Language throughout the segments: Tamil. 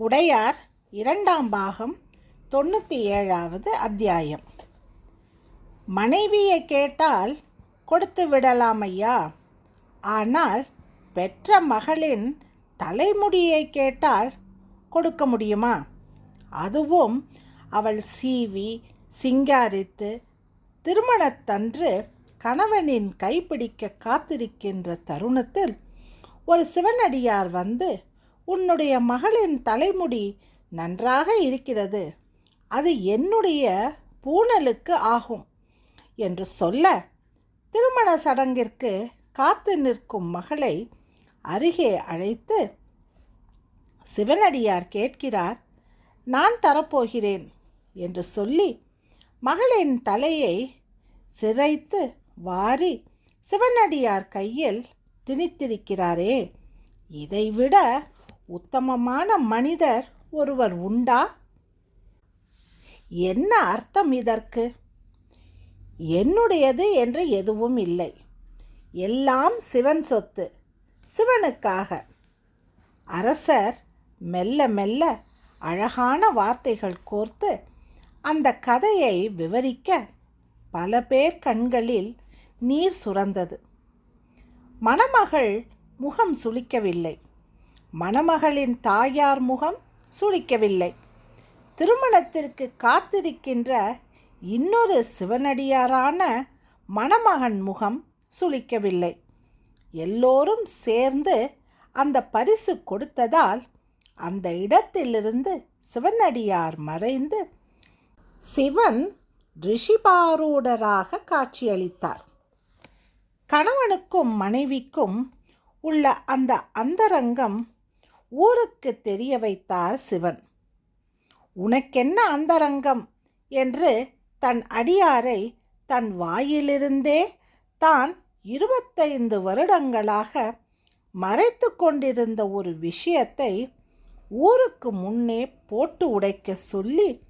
உடையார் இரண்டாம் பாகம் தொண்ணூற்றி ஏழாவது அத்தியாயம். மனைவியை கேட்டால் கொடுத்து விடலாம் ஐயா. ஆனால் பெற்ற மகளின் தலைமுடியை கேட்டால் கொடுக்க முடியுமா? அதுவும் அவள் சீவி சிங்காரித்து திருமணத்தன்று கணவனின் கைப்பிடிக்க காத்திருக்கின்ற தருணத்தில் ஒரு சிவனடியார் வந்து உன்னுடைய மகளின் தலைமுடி நன்றாக இருக்கிறது. அது என்னுடைய பூணலுக்கு ஆகும் என்று சொல்ல திருமண சடங்கிற்கு காத்து நிற்கும் மகளை அருகே அழைத்து சிவனடியார் கேட்கிறார் நான் தரப்போகிறேன் என்று சொல்லி மகளின் தலையை சிரைத்து வாரி சிவனடியார் கையில் திணித்திருக்கிறாரே. இதைவிட உத்தமமான மனிதர் ஒருவர் உண்டா? என்ன அர்த்தம் இதற்கு? என்னுடையது என்று எதுவும் இல்லை. எல்லாம் சிவன் சொத்து சிவனுக்காக. அரசர் மெல்ல மெல்ல அழகான வார்த்தைகள் கோர்த்து அந்த கதையை விவரிக்க பல பேர் கண்களில் நீர் சுரந்தது. மணமகள் முகம் சுளிக்கவில்லை. மணமகளின் தாயார் முகம் சுளிக்கவில்லை. திருமணத்திற்கு காத்திருக்கின்ற இன்னொரு சிவனடியாரான மணமகன் முகம் சுளிக்கவில்லை. எல்லோரும் சேர்ந்து அந்த பரிசு கொடுத்ததால் அந்த இடத்திலிருந்து சிவனடியார் மறைந்து சிவன் ரிஷிபாரூடராக காட்சியளித்தார். கணவனுக்கும் மனைவிக்கும் உள்ள அந்த அந்தரங்கம் ஊருக்கு தெரிய வைத்தார் சிவன். உனக்கென்ன அந்தரங்கம்? என்று தன் அடியாரை தன் வாயிலிருந்தே தான் இருபத்தைந்து வருடங்களாக மறைத்து கொண்டிருந்த ஒரு விஷயத்தை ஊருக்கு முன்னே போட்டு உடைக்க சொல்லி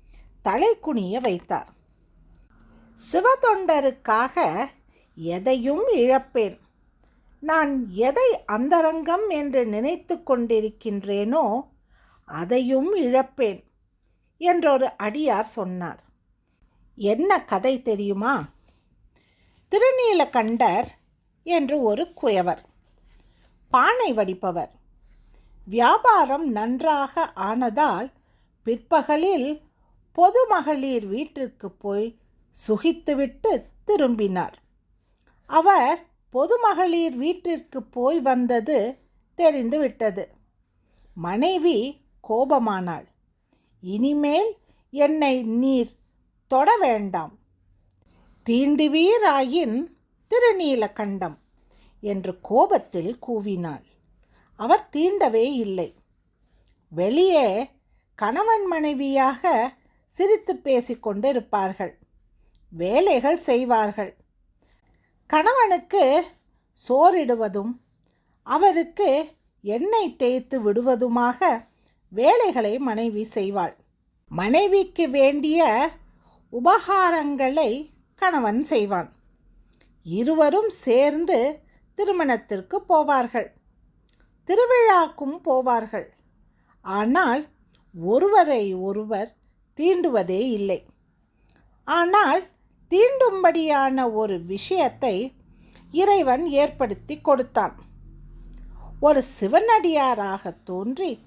தலை குனிய வைத்தார். சிவதொண்டருக்காக எதையும் இழப்பேன். நான் எதை அந்தரங்கம் என்று நினைத்து கொண்டிருக்கின்றேனோ அதையும் இழப்பேன் என்றொரு அடியார் சொன்னார். என்ன கதை தெரியுமா? திருநீலகண்டர் என்று ஒரு குயவர் பானை வடிப்பவர். வியாபாரம் நன்றாக ஆனதால் பிற்பகலில் பொதுமகளிர் வீட்டிற்கு போய் சுகித்துவிட்டு திரும்பினார். அவர் பொதுமகளிர் வீட்டிற்கு போய் வந்தது தெரிந்துவிட்டது. மனைவி கோபமானாள். இனிமேல் என்னை நீர் தொட வேண்டாம். தீண்டுவீராயின் திருநீலகண்டம் என்று கோபத்தில் கூவினாள். அவர் தீண்டவே இல்லை. வெளியே கணவன் மனைவியாக சிரித்து பேசிக்கொண்டிருப்பார்கள் வேலைகள் செய்வார்கள். கணவனுக்கு சோறிடுவதும் அவருக்கு எண்ணெய் தேய்த்து விடுவதுமாக வேலைகளை மனைவி செய்வாள். மனைவிக்கு வேண்டிய உபகாரங்களை கணவன் செய்வான். இருவரும் சேர்ந்து திருமணத்திற்கு போவார்கள். திருவிழாக்கும் போவார்கள். ஆனால் ஒருவரை ஒருவர் தீண்டுவதே இல்லை. ஆனால் தீண்டும்படியான ஒரு விஷயத்தை இறைவன் ஏற்படுத்தி கொடுத்தான். ஒரு சிவனடியாராக தோன்றி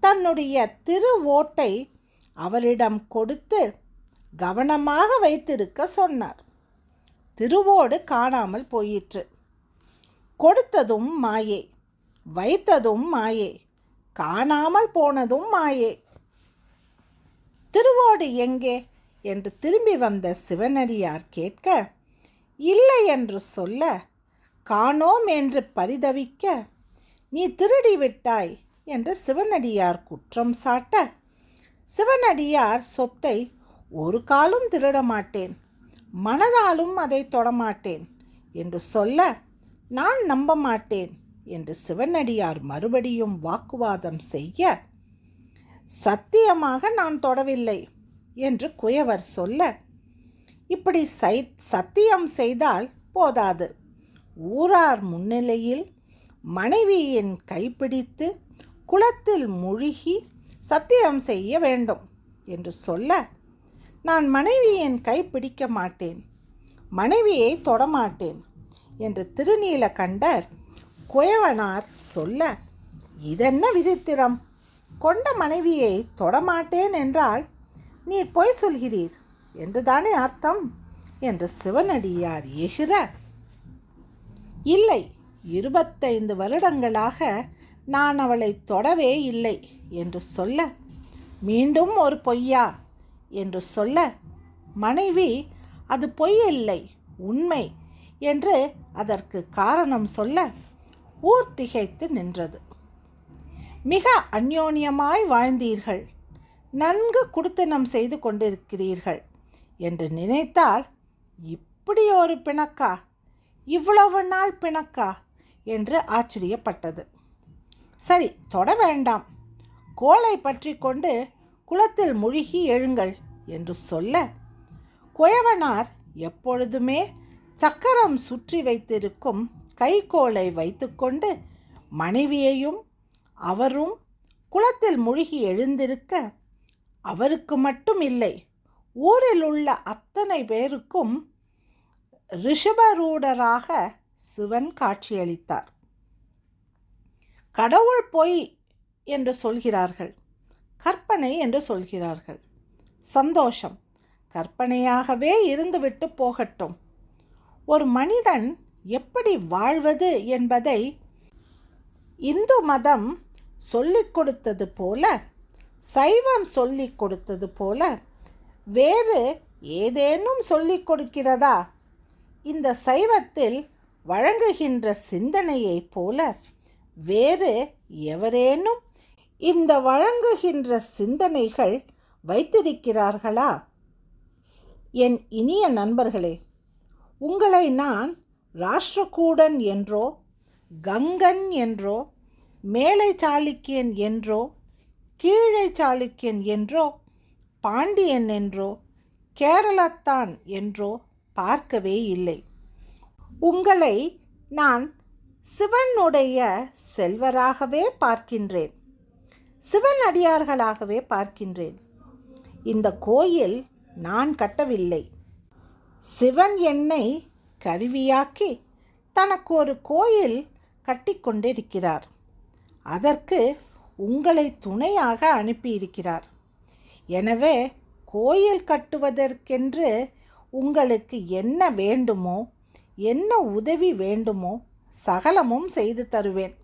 தன்னுடைய திரு ஓட்டை அவரிடம் கொடுத்து கவனமாக வைத்திருக்க சொன்னார். திருவோடு காணாமல் போயிற்று. கொடுத்ததும் மாயை வைத்ததும் மாயை காணாமல் போனதும் மாயே. திருவோடு எங்கே? என்று திரும்பி வந்த சிவனடியார் கேட்க இல்லை என்று சொல்ல காணோம் என்று பரிதவிக்க நீ திருடி விட்டாய் என்று சிவனடியார் குற்றம் சாட்ட சிவனடியார் சொத்தை ஒரு காலும் திருட மாட்டேன் மனதாலும் அதை தொடமாட்டேன் என்று சொல்ல நான் நம்ப மாட்டேன் என்று சிவனடியார் மறுபடியும் வாக்குவாதம் செய்ய சத்தியமாக நான் தொடவில்லை. என்று குயவர் சொல்ல இப்படி சை சத்தியம் செய்தால் போதாது. ஊரார் முன்னிலையில் மனைவியின் கைப்பிடித்து குளத்தில் முழுகி சத்தியம் செய்ய வேண்டும் என்று சொல்ல நான் மனைவியின் கை பிடிக்க மாட்டேன். மனைவியை தொடமாட்டேன் என்று திருநீலகண்டர் குயவனார் சொல்ல இதென்ன விசித்திரம்! கொண்ட மனைவியை தொடமாட்டேன் என்றால் நீர் பொய் சொல்கிறீர். என்றுதானே அர்த்தம்? என்று சிவனடியார் எகிற இல்லை இருபத்தைந்து வருடங்களாக நான் அவளை தொடவே இல்லை என்று சொல்ல மீண்டும் ஒரு பொய்யா? என்று சொல்ல மனைவி அது பொய் இல்லை உண்மை என்று அதற்கு காரணம் சொல்ல ஊர் திகைத்து நின்றது. மிக அந்யோன்யமாய் வாழ்ந்தீர்கள். நன்கு குடுத்தனம் செய்து கொண்டிருக்கிறீர்கள் என்று நினைத்தால் இப்படி ஒரு பிணக்கா? இவ்வளவு நாள் பிணக்கா? என்று ஆச்சரியப்பட்டது. சரி தொட வேண்டாம். கோலை பற்றி கொண்டு குளத்தில் முழுகி எழுங்கள் என்று சொல்ல குயவனார் எப்பொழுதுமே சக்கரம் சுற்றி வைத்திருக்கும் கைக்கோலை வைத்துக்கொண்டு மனைவியையும் அவரும் குளத்தில் முழுகி எழுந்திருக்க அவருக்கு மட்டும் இல்லை ஊரில் உள்ள அத்தனை பேருக்கும் ரிஷபரூடராக சிவன் காட்சியளித்தார். கடவுள் பொய் என்று சொல்கிறார்கள் கற்பனை என்று சொல்கிறார்கள். சந்தோஷம் கற்பனையாகவே இருந்துவிட்டு போகட்டும். ஒரு மனிதன் எப்படி வாழ்வது என்பதை இந்து மதம் சொல்லிக் கொடுத்தது போல சைவம் சொல்லிக் கொடுத்தது போல வேறு ஏதேனும் சொல்லிக் கொடுக்கிறதா? இந்த சைவத்தில் வழங்குகின்ற சிந்தனையைப் போல வேறு எவரேனும் இந்த வழங்குகின்ற சிந்தனைகள் வைத்திருக்கிறார்களா? என் இனிய நண்பர்களே உங்களை நான் ராஷ்டிரகூடன் என்றோ கங்கன் என்றோ மேலை சாளுக்கியன் என்றோ கீழே சாளுக்கியன் என்றோ பாண்டியன் என்றோ கேரளத்தான் என்றோ பார்க்கவே இல்லை. உங்களை நான் சிவனுடைய செல்வராகவே பார்க்கின்றேன். சிவன் அடியார்களாகவே பார்க்கின்றேன். இந்த கோயில் நான் கட்டவில்லை. சிவன் என்னை கருவியாக்கி தனக்கு ஒரு கோயில் கட்டிக்கொண்டிருக்கிறார். அதற்கு உங்களை துணையாக அனுப்பியிருக்கிறார். எனவே கோயில் கட்டுவதற்கென்று உங்களுக்கு என்ன வேண்டுமோ என்ன உதவி வேண்டுமோ சகலமும் செய்து தருவேன்.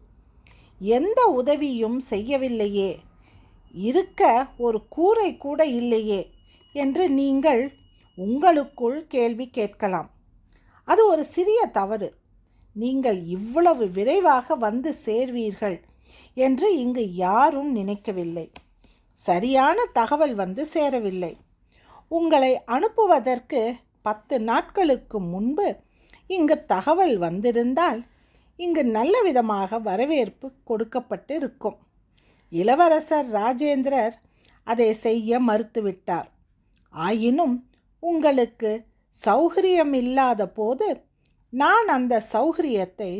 எந்த உதவியும் செய்யவில்லையே இருக்க ஒரு கூரை கூட இல்லையே என்று நீங்கள் உங்களுக்குள் கேள்வி கேட்கலாம். அது ஒரு சிறிய தவறு. நீங்கள் இவ்வளவு விரைவாக வந்து சேர்வீர்கள். என்று இங்கு யாரும் நினைக்கவில்லை. சரியான தகவல் வந்து சேரவில்லை. உங்களை அனுப்புவதற்கு பத்து நாட்களுக்கு முன்பு இங்கு தகவல் வந்திருந்தால் இங்கு நல்ல விதமாக வரவேற்பு கொடுக்கப்பட்டு இருக்கும் இளவரசர் ராஜேந்திரர் அதை செய்ய மறுத்துவிட்டார். ஆயினும் உங்களுக்கு சௌகரியம் இல்லாத போது நான் அந்த சௌகரியத்தை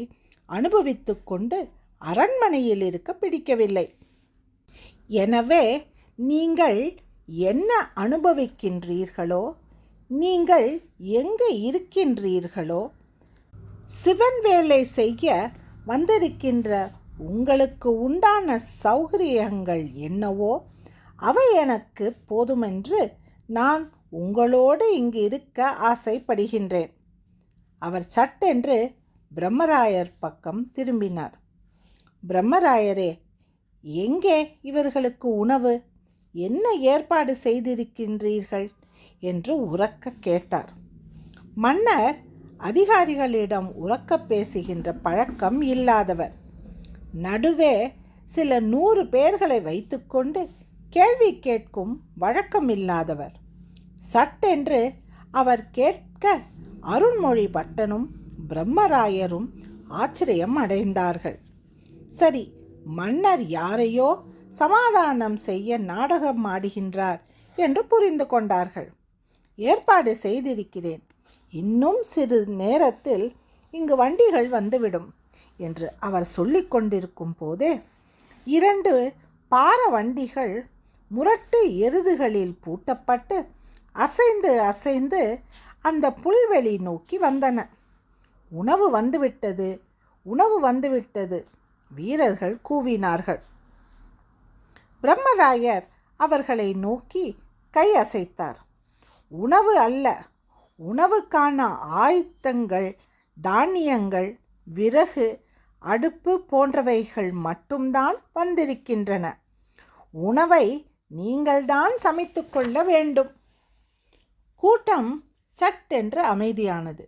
அனுபவித்து கொண்டு அரண்மனையில் இருக்க பிடிக்கவில்லை. எனவே நீங்கள் என்ன அனுபவிக்கின்றீர்களோ நீங்கள் எங்கே இருக்கின்றீர்களோ சிவன் வேலை செய்ய வந்திருக்கின்ற உங்களுக்கு உண்டான சௌகரியங்கள் என்னவோ அவை எனக்கு போதுமென்று நான் உங்களோடு இங்கு இருக்க ஆசைப்படுகின்றேன். அவர் சட்டென்று பிரம்மராயர் பக்கம் திரும்பினார். பிரம்மராயரே எங்கே இவர்களுக்கு உணவு? என்ன ஏற்பாடு செய்திருக்கின்றீர்கள்? என்று உறக்க கேட்டார். மன்னர் அதிகாரிகளிடம் உறக்க பேசுகின்ற பழக்கம் இல்லாதவர். நடுவே சில நூறு பேர்களை வைத்துக்கொண்டு கேள்வி கேட்கும் வழக்கம் இல்லாதவர். சட்டென்று அவர் கேட்க அருண்மொழி பட்டனும் பிரம்மராயரும் ஆச்சரியம் அடைந்தார்கள். சரி மன்னர் யாரையோ சமாதானம் செய்ய நாடகம் ஆடுகின்றார் என்று புரிந்து கொண்டார்கள். ஏற்பாடு செய்திருக்கிறேன். இன்னும் சிறு நேரத்தில் இங்கு வண்டிகள் வந்துவிடும் என்று அவர் சொல்லி கொண்டிருக்கும் போதே இரண்டு பார வண்டிகள் முரட்டு எருதுகளில் பூட்டப்பட்டு அசைந்து அசைந்து அந்த புல்வெளி நோக்கி வந்தன. உணவு வந்துவிட்டது உணவு வந்துவிட்டது. வீரர்கள் கூவினார்கள். பிரம்மராயர் அவர்களை நோக்கி கை அசைத்தார். உணவு அல்ல உணவுக்கான ஆயுத்தங்கள் தானியங்கள் விறகு அடுப்பு போன்றவைகள் மட்டும்தான் வந்திருக்கின்றன. உணவை நீங்கள்தான் சமைத்து கொள்ள வேண்டும். கூட்டம் சட்டென்று அமைதியானது.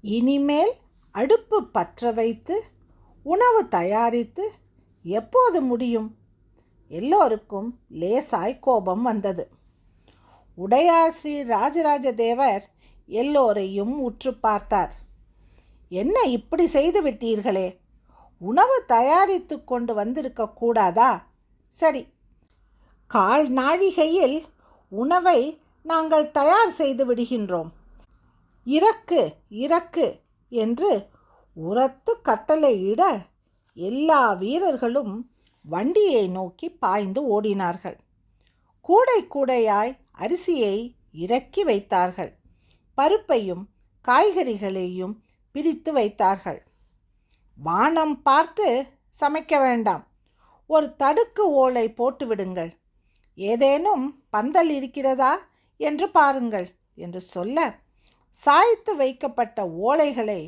இனிமேல் அடுப்பு பற்ற வைத்து உணவு தயாரித்து எப்போது முடியும்? எல்லோருக்கும் லேசாய் கோபம் வந்தது. உடையார் ஸ்ரீ ராஜராஜ தேவர் எல்லோரையும் உற்று பார்த்தார். என்ன இப்படி செய்து விட்டீர்களே? உணவு தயாரித்து கொண்டு வந்திருக்க கூடாதா? சரி கால் நாழிகையில் உணவை நாங்கள் தயார் செய்து விடுகின்றோம். இறக்கு இறக்கு என்று உரத்து கட்டளையிட எல்லா வீரர்களும் வண்டியை நோக்கி பாய்ந்து ஓடினார்கள். கூடை கூடையாய் அரிசியை இறக்கி வைத்தார்கள். பருப்பையும் காய்கறிகளையும் பிரித்து வைத்தார்கள். வானம் பார்த்து சமைக்க வேண்டாம். ஒரு தடுக்கு ஓலை போட்டுவிடுங்கள் ஏதேனும் பந்தல் இருக்கிறதா என்று பாருங்கள் என்று சொல்ல சாய்த்து வைக்கப்பட்ட ஓலைகளை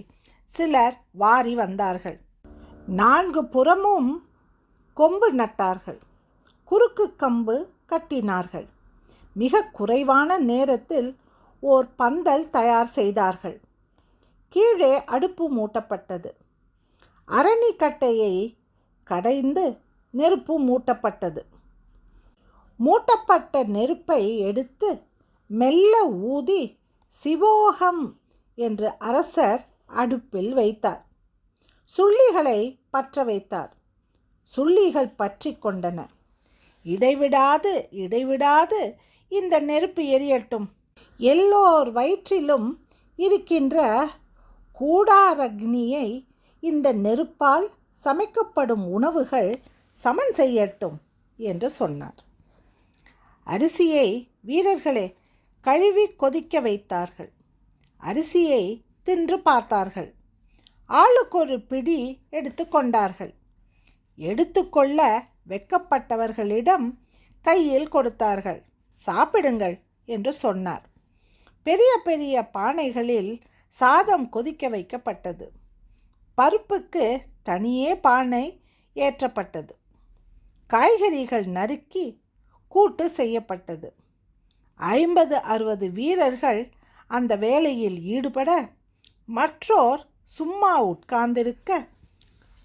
சிலர் வாரி வந்தார்கள். நான்கு புறமும் கொம்பு நட்டார்கள். குறுக்கு கம்பு கட்டினார்கள். மிக குறைவான நேரத்தில் ஓர் பந்தல் தயார் செய்தார்கள். கீழே அடுப்பு மூட்டப்பட்டது. அரணிக்கட்டையை கடைந்து நெருப்பு மூட்டப்பட்டது. மூட்டப்பட்ட நெருப்பை எடுத்து மெல்ல ஊதி சிவோகம் என்று அரசர் அடுப்பில் வைத்தார். சுள்ளிகளை பற்ற வைத்தார். சுள்ளிகள் பற்றி கொண்டன. இடைவிடாது இடைவிடாது இந்த நெருப்பு எரியட்டும். எல்லோர் வயிற்றிலும் இருக்கின்ற கூடாரக்னியை இந்த நெருப்பால் சமைக்கப்படும் உணவுகள் சமன் செய்யட்டும் என்று சொன்னார். அரிசியை வீரர்களே கழுவி கொதிக்க வைத்தார்கள். அரிசியை தின்று பார்த்தார்கள். ஆளுக்கு ஒரு பிடி எடுத்துக்கொண்டார்கள் எடுத்துக்கொள்ள வெக்கப்பட்டவர்களிடம் கையில் கொடுத்தார்கள். சாப்பிடுங்கள் என்று சொன்னார். பெரிய பெரிய பானைகளில் சாதம் கொதிக்க வைக்கப்பட்டது. பருப்புக்கு தனியே பானை ஏற்றப்பட்டது. காய்கறிகள் நறுக்கி கூட்டு செய்யப்பட்டது. ஐம்பது அறுபது வீரர்கள் அந்த வேலையில் ஈடுபட மற்றோர் சும்மா உட்கார்ந்திருக்க.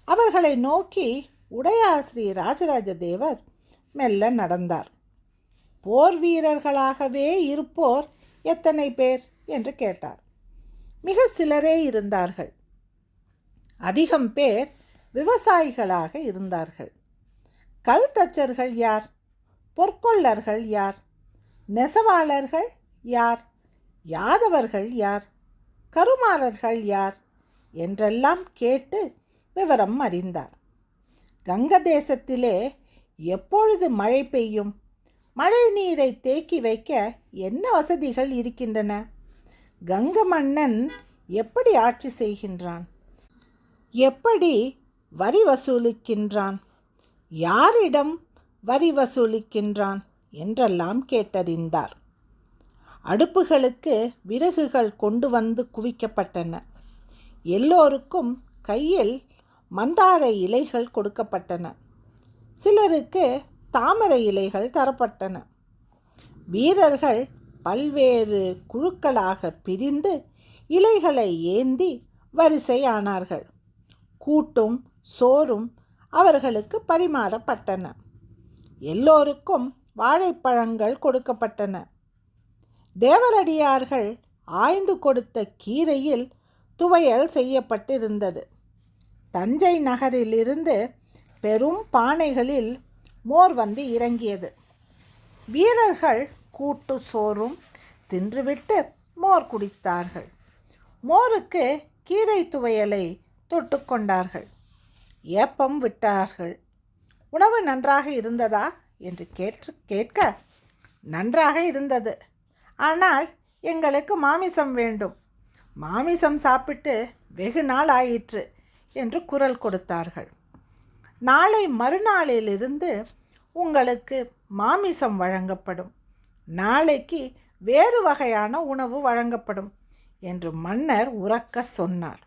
அவர்களை நோக்கி உடையார் ஸ்ரீ ராஜராஜ தேவர் மெல்ல நடந்தார். போர் வீரர்களாகவே இருப்போர் எத்தனை பேர்? என்று கேட்டார். மிக சிலரே இருந்தார்கள். அதிகம் பேர் விவசாயிகளாக இருந்தார்கள். கல் தச்சர்கள் யார்? பொற்கொள்ளர்கள் யார்? நெசவாளர்கள் யார்? யாதவர்கள் யார்? கருமாறர்கள் யார்? என்றெல்லாம் கேட்டு விவரம் அறிந்தார். கங்க தேசத்திலே எப்பொழுது மழை பெய்யும்? மழை நீரை தேக்கி வைக்க என்ன வசதிகள் இருக்கின்றன? கங்க மன்னன் எப்படி ஆட்சி செய்கின்றான்? எப்படி வரி வசூலிக்கின்றான்? யாரிடம் வரி வசூலிக்கின்றான்? என்றெல்லாம் கேட்டறிந்தார். அடுப்புகளுக்கு விறகுகள் கொண்டு வந்து குவிக்கப்பட்டன. எல்லோருக்கும் கையில் மந்தார இலைகள் கொடுக்கப்பட்டன. சிலருக்கு தாமரை இலைகள் தரப்பட்டன. வீரர்கள் பல்வேறு குழுக்களாக பிரிந்து இலைகளை ஏந்தி வரிசையானார்கள். கூட்டும் சோறும் அவர்களுக்கு பரிமாறப்பட்டன. எல்லோருக்கும் வாழைப்பழங்கள் கொடுக்கப்பட்டன. தேவரடியார்கள் ஆய்ந்து கொடுத்த கீரையில் துவையல் செய்யப்பட்டிருந்தது. தஞ்சை நகரிலிருந்து பெரும் பானைகளில் மோர் வந்து இறங்கியது. வீரர்கள் கூட்டு சோறும் தின்றுவிட்டு மோர் குடித்தார்கள். மோருக்கு கீரை துவையலை தொட்டுக்கொண்டார்கள் ஏப்பம் விட்டார்கள். உணவு நன்றாக இருந்ததா? என்று கேட்டு கேட்க நன்றாக இருந்தது. ஆனால் எங்களுக்கு மாமிசம் வேண்டும். மாமிசம் சாப்பிட்டு வெகு நாள் ஆயிற்று என்று குரல் கொடுத்தார்கள். நாளை மறுநாளிலிருந்து உங்களுக்கு மாமிசம் வழங்கப்படும். நாளைக்கு வேறு வகையான உணவு வழங்கப்படும் என்று மன்னர் உறக்க சொன்னார்.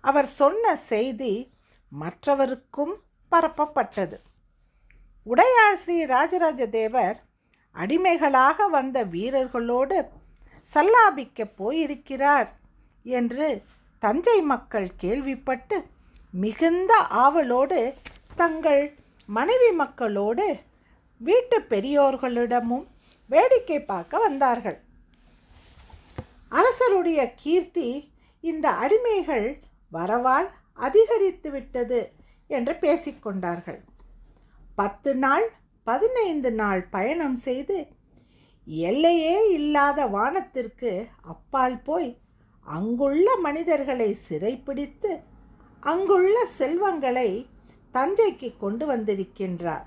அவர் சொன்ன செய்தி மற்றவருக்கும் பரப்பப்பட்டது. உடையார் ஸ்ரீ ராஜராஜ தேவர் அடிமைகளாக வந்த வீரர்களோடு சல்லாபிக்கப் போயிருக்கிறார் என்று தஞ்சை மக்கள் கேள்விப்பட்டு மிகுந்த ஆவலோடு தங்கள் மனைவி மக்களோடு வீட்டு பெரியோர்களிடமும் வேடிக்கை பார்க்க வந்தார்கள். அரசருடைய கீர்த்தி இந்த அடிமைகள் வரவால் அதிகரித்து விட்டது என்று பேசிக்கொண்டார்கள். பத்து நாள் பதினைந்து நாள் பயணம் செய்து எல்லையே இல்லாத வானத்திற்கு அப்பால் போய் அங்குள்ள மனிதர்களை சிறைப்பிடித்து அங்குள்ள செல்வங்களை தஞ்சைக்கு கொண்டு வந்திருக்கின்றார்.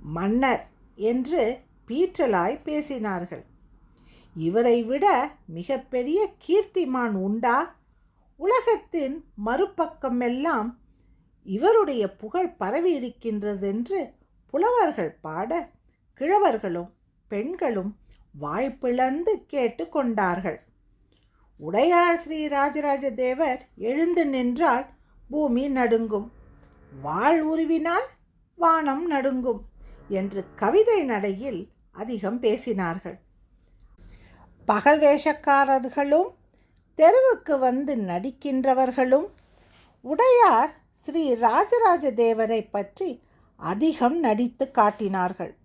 மன்னர் என்று பீற்றலாய் பேசினார்கள். இவரை விட மிகப்பெரிய கீர்த்திமான் உண்டா? உலகத்தின் மறுபக்கமெல்லாம் இவருடைய புகழ் பரவி இருக்கின்றதென்று புலவர்கள் பாட கிழவர்களும் பெண்களும் வாய்ப்பிழந்து கேட்டு கொண்டார்கள் உடையார் ஸ்ரீ ராஜராஜ தேவர் எழுந்து நின்றால் பூமி நடுங்கும். வாழ் உருவினால் வானம் நடுங்கும் என்று கவிதை நடையில் அதிகம் பேசினார்கள். பகல் வேஷக்காரர்களும் தெருவுக்கு வந்து நடிக்கின்றவர்களும் உடையார் ஸ்ரீ ராஜராஜ தேவரை பற்றி அதிகம் நடித்து காட்டினார்கள்.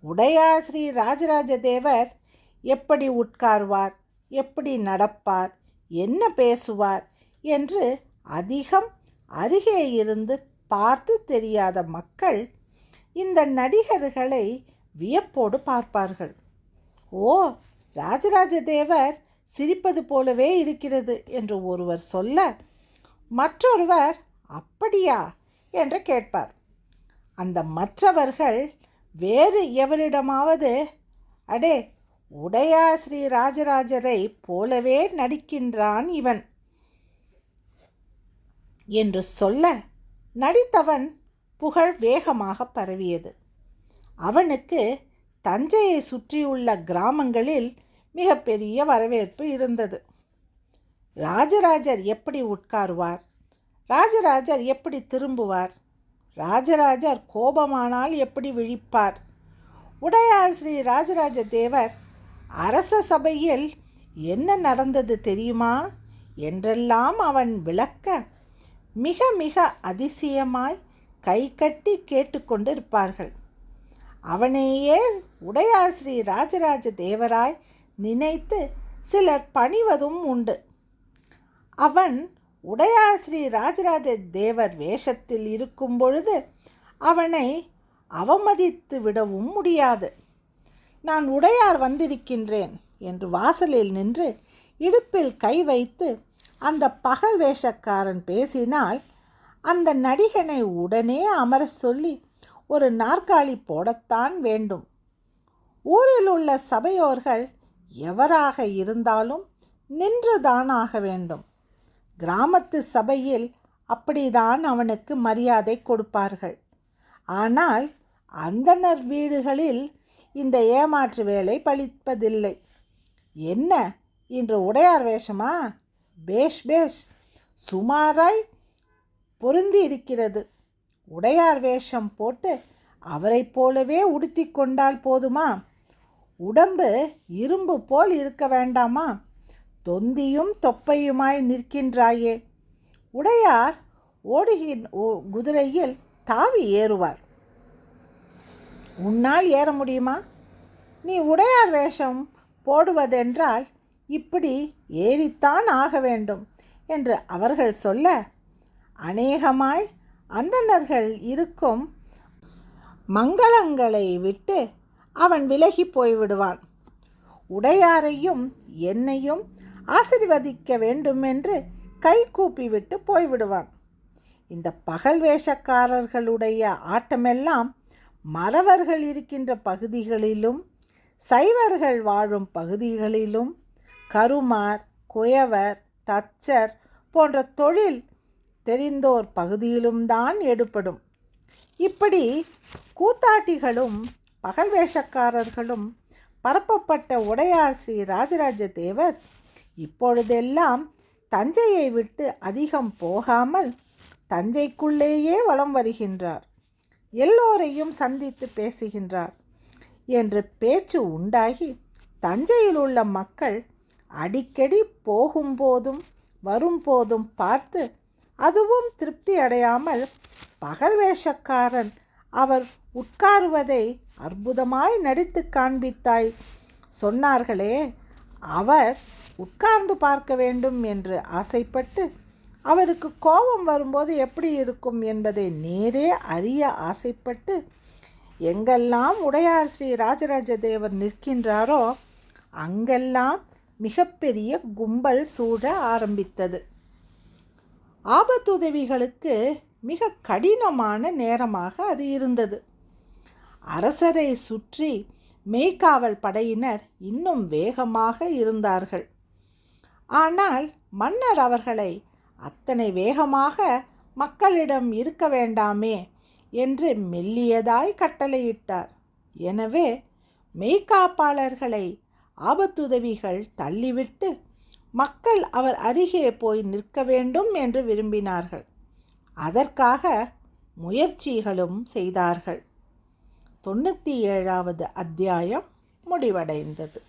உடையார் ஸ்ரீ ராஜராஜ தேவர் எப்படி உட்கார்வார் எப்படி நடப்பார் என்ன பேசுவார் என்று அதிகம் அருகே இருந்து பார்த்து தெரியாத மக்கள் இந்த நடிகர்களை வியப்போடு பார்ப்பார்கள். ஓ ராஜராஜ தேவர் சிரிப்பது போலவே இருக்கிறது என்று ஒருவர் சொல்ல மற்றொருவர் அப்படியா? என்று கேட்பார். அந்த மற்றவர்கள் வேறு எவரிடமாவது அடே உடையா ஸ்ரீ ராஜராஜரை போலவே நடிக்கின்றான் இவன். என்று சொல்ல நடித்தவன் புகழ் வேகமாக பரவியது. அவனுக்கு தஞ்சையை சுற்றியுள்ள கிராமங்களில் மிகப்பெரிய வரவேற்பு இருந்தது. ராஜராஜர் எப்படி உட்காருவார்? ராஜராஜர் எப்படி திரும்புவார்? ராஜராஜர் கோபமானால் எப்படி விழிப்பார்? உடையார் ஸ்ரீ ராஜராஜ தேவர் அரச சபையில் என்ன நடந்தது தெரியுமா? என்றெல்லாம் அவன் விளக்க மிக மிக அதிசயமாய் கை கட்டி கேட்டுக்கொண்டிருப்பார்கள் அவனையே உடையார் ஸ்ரீ ராஜராஜ தேவராய் நினைத்து சிலர் பணிவதும் உண்டு. அவன் உடையார் ஸ்ரீ ராஜராஜ தேவர் வேஷத்தில் இருக்கும் பொழுது அவனை அவமதித்து விடவும் முடியாது. நான் உடையார் வந்திருக்கின்றேன் என்று வாசலில் நின்று இடுப்பில் கை வைத்து அந்த பகல் வேஷக்காரன் பேசினால் அந்த நடிகனை உடனே அமர சொல்லி ஒரு நாற்காலி போடத்தான் வேண்டும். ஊரில் உள்ள சபையோர்கள் எவராக இருந்தாலும் நின்றுதானாக வேண்டும். கிராமத்து சபையில் அப்படிதான் அவனுக்கு மரியாதை கொடுப்பார்கள். ஆனால் அந்தனர் வீடுகளில் இந்த ஏமாற்று வேலை பலிப்பதில்லை என்ன? இன்று உடையார் வேஷமா? பேஷ் பேஷ். சுமாராய் பொருந்தி இருக்கிறது. உடையார் வேஷம் போட்டு அவரைப் போலவே உடுத்தி கொண்டால் போதுமா? உடம்பு இரும்பு போல் இருக்க வேண்டாமா? தொந்தியும் தொப்பையுமாய் நிற்கின்றாயே. உடையார் ஓடுகின் குதிரையில் தாவி ஏறுவார். உன்னால் ஏற முடியுமா? நீ உடையார் வேஷம் போடுவதென்றால் இப்படி ஏறித்தான் ஆக வேண்டும் என்று அவர்கள் சொல்ல அநேகமாய் அந்தணர்கள் இருக்கும் மங்களங்களை விட்டு அவன் விலகி போய்விடுவான். உடையாரையும் என்னையும் ஆசிர்வதிக்க வேண்டுமென்று கை கூப்பிவிட்டு போய்விடுவான். இந்த பகல் வேஷக்காரர்களுடைய ஆட்டமெல்லாம் மறவர்கள் இருக்கின்ற பகுதிகளிலும் சைவர்கள் வாழும் பகுதிகளிலும் கருமார் குயவர் தச்சர் போன்ற தொழில் தெரிந்தோர் பகுதியிலும் தான் எடுப்படும் இப்படி கூத்தாட்டிகளும் பகல் வேஷக்காரர்களும் பரப்பப்பட்ட உடையார் ஸ்ரீ ராஜராஜ தேவர் இப்பொழுதெல்லாம் தஞ்சையை விட்டு அதிகம் போகாமல் தஞ்சைக்குள்ளேயே வலம் வருகின்றார். எல்லோரையும் சந்தித்து பேசுகின்றார். என்று பேச்சு உண்டாகி தஞ்சையில் உள்ள மக்கள் அடிக்கடி போகும்போதும் வரும்போதும் பார்த்து அதுவும் திருப்தி அடையாமல் பகல் வேஷக்காரன் அவர் உட்காருவதை அற்புதமாய் நடித்து காண்பித்தாய். சொன்னார்களே அவர் உட்கார்ந்து பார்க்க வேண்டும் என்று ஆசைப்பட்டு அவருக்கு கோபம் வரும்போது எப்படி இருக்கும் என்பதை நேரே அறிய ஆசைப்பட்டு எங்கெல்லாம் உடையார் ஸ்ரீ ராஜராஜ தேவர் நிற்கின்றாரோ அங்கெல்லாம் மிகப்பெரிய கும்பல் சூழ ஆரம்பித்தது. ஆபத்துதவிகளுக்கு மிக கடினமான நேரமாக அது இருந்தது. அரசரை சுற்றி மெய்காவல் படையினர் இன்னும் வேகமாக இருந்தார்கள். ஆனால் மன்னர் அவர்களை அத்தனை வேகமாக மக்களிடம் இருக்க வேண்டாமே என்று மெல்லியதாய் கட்டளையிட்டார். எனவே மெய்காப்பாளர்களை ஆபத்துதவிகள் தள்ளிவிட்டு மக்கள் அவர் அருகே போய் நிற்க வேண்டும் என்று விரும்பினார்கள். அதற்காக முயற்சிகளும் செய்தார்கள். தொண்ணூற்றி ஏழாவது அத்தியாயம் முடிவடைந்தது.